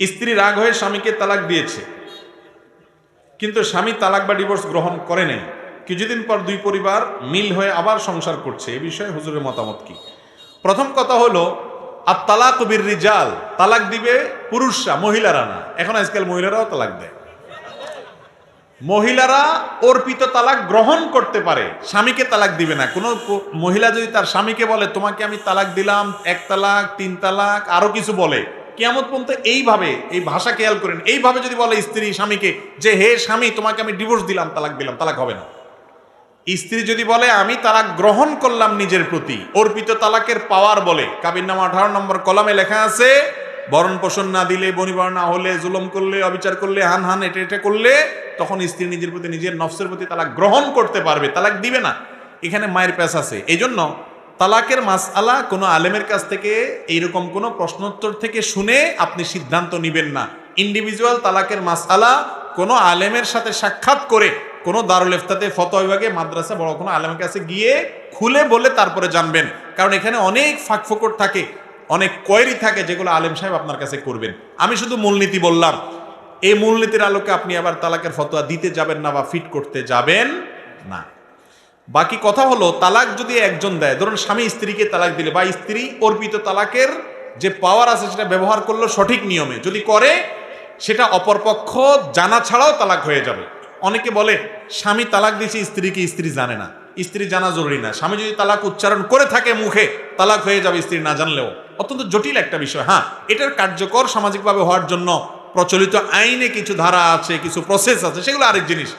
স্ত্রী রাগ হয়ে স্বামীকে তালাক দিয়েছে। কিন্তু স্বামী তালাক বা ডিভোর্স গ্রহণ করে নাই। কিছুদিন পর দুই পরিবার মিল হয়ে আবার সংসার করছে। এ বিষয়ে হুজুরের মতামত কি? প্রথম কথা হলো আর তালাক বীর রিজাল তালাক দিবে পুরুষরা, মহিলারা না। এখন আজকাল মহিলারাও তালাক দেয়। মহিলারা অর্পিত তালাক গ্রহণ করতে পারে, স্বামীকে তালাক দিবে না। কোনো মহিলা যদি তার স্বামীকে বলে, তোমাকে আমি তালাক দিলাম, এক তালাক, তিন তালাক, আরও কিছু বলে কেমন পর্যন্ত এইভাবে এই ভাষা খেয়াল করেন। এইভাবে যদি বলে স্ত্রী স্বামীকে যে, হে স্বামী, তোমাকে আমি ডিভোর্স দিলাম, তালাক দিলাম, তালাক হবে না। স্ত্রী যদি বলে, আমি তালাক গ্রহণ করলাম নিজের প্রতি, অর্পিত তালাকের পাওয়ার বলে। কাবির নামা আঠারো নম্বর কলামে লেখা আছে, বরণ পোষণ না দিলে, বনিবর না হলে, জুলম করলে, অবিচার করলে, হান হান, এটা এটা করলে, তখন স্ত্রী নিজের প্রতি, নিজের নফসের প্রতি তালাক গ্রহণ করতে পারবে, তালাক দিবে না। এখানে মায়ের প্যাস আছে। এই জন্য তালাকের মাসআলা কোনো আলেমের কাছ থেকে এইরকম কোনো প্রশ্নোত্তর থেকে শুনে আপনি সিদ্ধান্ত নিবেন না। ইন্ডিভিজুয়াল তালাকের মাসআলা কোনো আলেমের সাথে সাক্ষাৎ করে কোনো দারুল ইফতাতে, ফতোয়া বিভাগে, মাদ্রাসা, বড় কোনো আলেমের কাছে গিয়ে খুলে বলে তারপরে জানবেন। কারণ এখানে অনেক ফাঁক ফোকর থাকে, অনেক কোয়েরি থাকে যেগুলো আলেম সাহেব আপনার কাছে করবেন। আমি শুধু মূলনীতি বললাম, এই মূলনীতির আলোকে আপনি আবার তালাকের ফতোয়া দিতে যাবেন না বা ফিট করতে যাবেন না। বাকি কথা হলো, তালাক যদি একজন দেয়, ধরুন স্বামী স্ত্রীকে তালাক দিলে, বা স্ত্রী অর্পিত তালাকের যে পাওয়ার আছে সেটা ব্যবহার করল সঠিক নিয়মে, যদি করে, সেটা অপরপক্ষ জানা ছাড়াও তালাক হয়ে যাবে। অনেকে বলে, স্বামী তালাক দিয়েছে, স্ত্রীকে স্ত্রী জানে না। স্ত্রী জানা জরুরি না। স্বামী যদি তালাক উচ্চারণ করে থাকে মুখে, তালাক হয়ে যাবে স্ত্রী না জানলেও। অত্যন্ত জটিল একটা বিষয় হ্যাঁ এটার কার্যকর সামাজিকভাবে হওয়ার জন্য প্রচলিত আইনে কিছু ধারা আছে, কিছু প্রসেস আছে, সেগুলো আরেক জিনিস।